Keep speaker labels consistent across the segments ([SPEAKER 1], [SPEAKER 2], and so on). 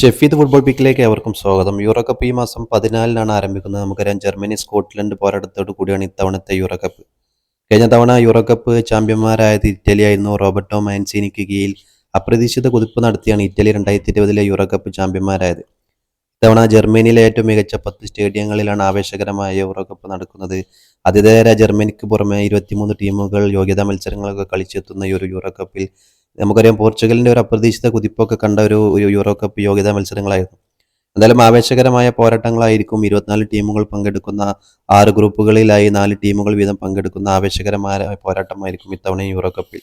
[SPEAKER 1] Shefeed football പിക്കിലേക്ക് ഏവർക്കും സ്വാഗതം. Euro cup ഈ മാസം പതിനാലിനാണ് ആരംഭിക്കുന്നത്. നമുക്കറിയാം ജർമ്മനി സ്കോട്ട്ലൻഡ് പോരാട്ടത്തോടു കൂടിയാണ് ഇത്തവണത്തെ യൂറോ കപ്പ് കഴിഞ്ഞ തവണ യൂറോ കപ്പ് ചാമ്പ്യന്മാരായത് ഇറ്റലിയായിരുന്നു. റോബർട്ടോ മാൻസിനിക്ക് കീഴിൽ അപ്രതീക്ഷിത കുതിപ്പ് നടത്തിയാണ് ഇറ്റലി രണ്ടായിരത്തി ഇരുപതിലെ യൂറോ കപ്പ് ചാമ്പ്യന്മാരായത്. ഇത്തവണ ജർമ്മനിയിലെ ഏറ്റവും മികച്ച പത്ത് സ്റ്റേഡിയങ്ങളിലാണ് ആവേശകരമായ യൂറോ കപ്പ് നടക്കുന്നത്. അതിഥേയരായ ജർമ്മനിക്ക് പുറമെ ഇരുപത്തിമൂന്ന് ടീമുകൾ യോഗ്യതാ മത്സരങ്ങളൊക്കെ കളിച്ചെത്തുന്ന ഈ ഒരു യൂറോ കപ്പിൽ നമുക്കറിയാം പോർച്ചുഗലിന്റെ ഒരു അപ്രതീക്ഷിത കുതിപ്പൊക്കെ കണ്ട ഒരു യൂറോ കപ്പ് യോഗ്യതാ മത്സരങ്ങളായിരുന്നു. എന്തായാലും ആവേശകരമായ പോരാട്ടങ്ങളായിരിക്കും ഇരുപത്തിനാല് ടീമുകൾ പങ്കെടുക്കുന്ന ആറ് ഗ്രൂപ്പുകളിലായി നാല് ടീമുകൾ വീതം പങ്കെടുക്കുന്ന ആവേശകരമായ പോരാട്ടമായിരിക്കും ഇത്തവണ യൂറോ കപ്പിൽ.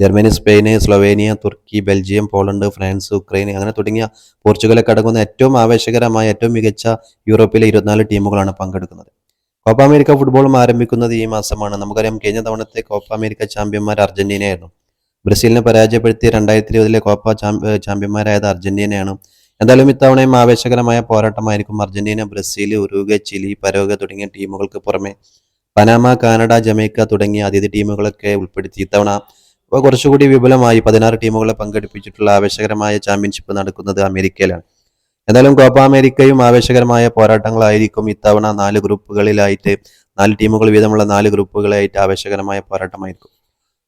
[SPEAKER 1] Germany Spain Slovenia Turkey Belgium Poland France Ukraine അങ്ങനെ തുടങ്ങിയ പോർച്ചുഗലൊക്കെ അടങ്ങുന്ന ഏറ്റവും ആവേശകരമായ ഏറ്റവും മികച്ച യൂറോപ്പിലെ ഇരുപത്തിനാല് ടീമുകളാണ് പങ്കെടുക്കുന്നത്. കോപ്പ അമേരിക്ക ഫുട്ബോളും ആരംഭിക്കുന്നത് ഈ മാസമാണ്. നമുക്കറിയാം കഴിഞ്ഞ തവണത്തെ കോപ്പ അമേരിക്ക ചാമ്പ്യന്മാർ അർജന്റീനയായിരുന്നു. ബ്രസീലിനെ പരാജയപ്പെടുത്തിയ രണ്ടായിരത്തി ഇരുപതിലെ കോപ്പ ചാമ്പ് ചാമ്പ്യന്മാരായത് അർജന്റീനയാണ്. എന്തായാലും ഇത്തവണയും ആവേശകരമായ പോരാട്ടമായിരിക്കും Argentina Brazil Uruguay Chile Paraguay തുടങ്ങിയ ടീമുകൾക്ക് പുറമെ. പനാമ കാനഡ ജമൈക്ക തുടങ്ങിയ അതിഥി ടീമുകളൊക്കെ ഉൾപ്പെടുത്തി ഇത്തവണ കുറച്ചുകൂടി വിപുലമായി പതിനാറ് ടീമുകളെ പങ്കെടുപ്പിച്ചിട്ടുള്ള ആവേശകരമായ ചാമ്പ്യൻഷിപ്പ് നടക്കുന്നത് അമേരിക്കയിലാണ്. എന്തായാലും കോപ്പ അമേരിക്കയും ആവേശകരമായ പോരാട്ടങ്ങളായിരിക്കും ഇത്തവണ നാല് ഗ്രൂപ്പുകളിലായിട്ട് നാല് ടീമുകൾ വീതമുള്ള നാല് ഗ്രൂപ്പുകളായിട്ട് ആവേശകരമായ പോരാട്ടമായിരിക്കും.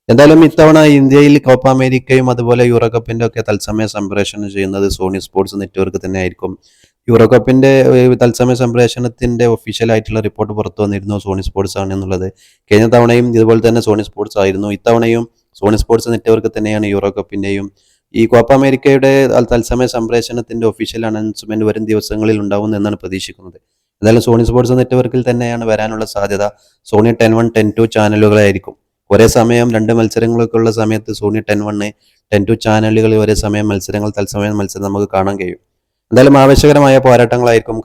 [SPEAKER 1] എന്തായാലും ഇത്തവണ ഇന്ത്യയിൽ കോപ്പ അമേരിക്കയും അതുപോലെ യൂറോ കപ്പിന്റെ ഒക്കെ തത്സമയ സംപ്രേഷണം ചെയ്യുന്നത് സോണി സ്പോർട്സ് നെറ്റ്വർക്ക് തന്നെ ആയിരിക്കും. യൂറോ കപ്പിന്റെ തത്സമയ സംപ്രേഷണത്തിന്റെ ഒഫീഷ്യൽ ആയിട്ടുള്ള റിപ്പോർട്ട് പുറത്തു വന്നിരുന്നു സോണി സ്പോർട്സ് ആണ് എന്നുള്ളത്. കഴിഞ്ഞ തവണയും ഇതുപോലെ തന്നെ സോണി സ്പോർട്സ് ആയിരുന്നു. ഇത്തവണയും സോണി സ്പോർട്സ് നെറ്റ്വർക്ക് തന്നെയാണ് യൂറോ കപ്പിന്റെയും ഈ കോപ്പ അമേരിക്കയുടെ തത്സമയ സംപ്രേഷണത്തിന്റെ ഒഫീഷ്യൽ അനൗൺസ്മെന്റ് വരും ദിവസങ്ങളിൽ ഉണ്ടാവും എന്നാണ് പ്രതീക്ഷിക്കുന്നത്. എന്തായാലും സോണി സ്പോർട്സ് നെറ്റ്വർക്കിൽ തന്നെയാണ് വരാനുള്ള സാധ്യത. Sony ten one ten two ചാനലുകളായിരിക്കും. ഒരേ സമയം രണ്ട് മത്സരങ്ങളൊക്കെ ഉള്ള സമയത്ത് Sony ten one ten two ചാനലുകളിൽ ഒരേ സമയം മത്സരങ്ങൾ തത്സമയം മത്സരം നമുക്ക് കാണാൻ കഴിയും. എന്തായാലും ആവശ്യകരമായ പോരാട്ടങ്ങളായിരിക്കും